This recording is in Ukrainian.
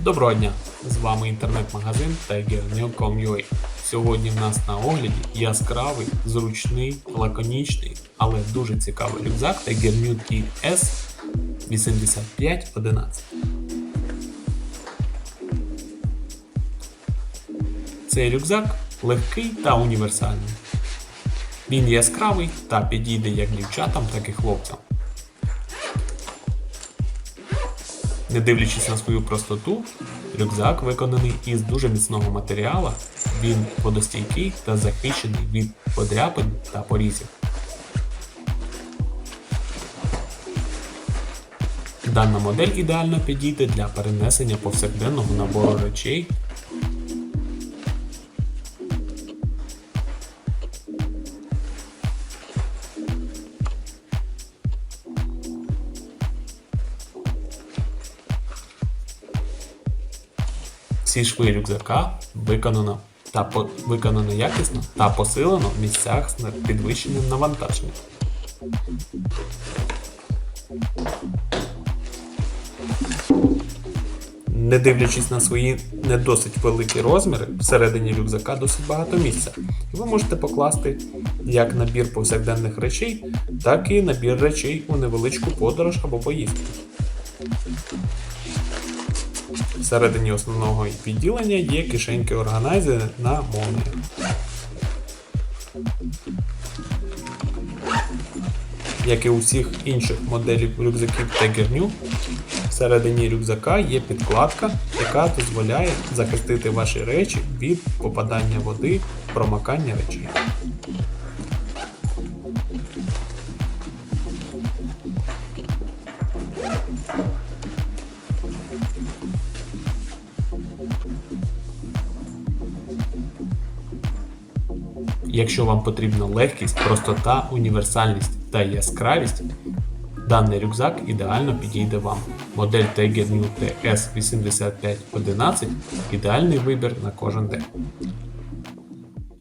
Доброго дня! З вами інтернет-магазин TigerNew.com.ua Сьогодні в нас на огляді яскравий, зручний, лаконічний, але дуже цікавий рюкзак Tiger New TS 8511. Цей рюкзак легкий та універсальний. Він яскравий та підійде як дівчатам, так і хлопцям. Не дивлячись на свою простоту, рюкзак виконаний із дуже міцного матеріалу, він водостійкий та захищений від подряпин та порізів. Дана модель ідеально підійде для перенесення повсякденного набору речей. Всі шви рюкзака виконано та по, виконано якісно та посилено в місцях з підвищеним навантаженням. Не дивлячись на свої не досить великі розміри, всередині рюкзака досить багато місця. І ви можете покласти як набір повсякденних речей, так і набір речей у невеличку подорож або поїздку. Всередині основного відділення є кишеньки органайзери на молнію. Як і у всіх інших моделів рюкзаків Tiger New, всередині рюкзака є підкладка, яка дозволяє захистити ваші речі від попадання води, промокання речей. Якщо вам потрібна легкість, простота, універсальність та яскравість, даний рюкзак ідеально підійде вам. Модель Tiger New TS8511 ідеальний вибір на кожен день.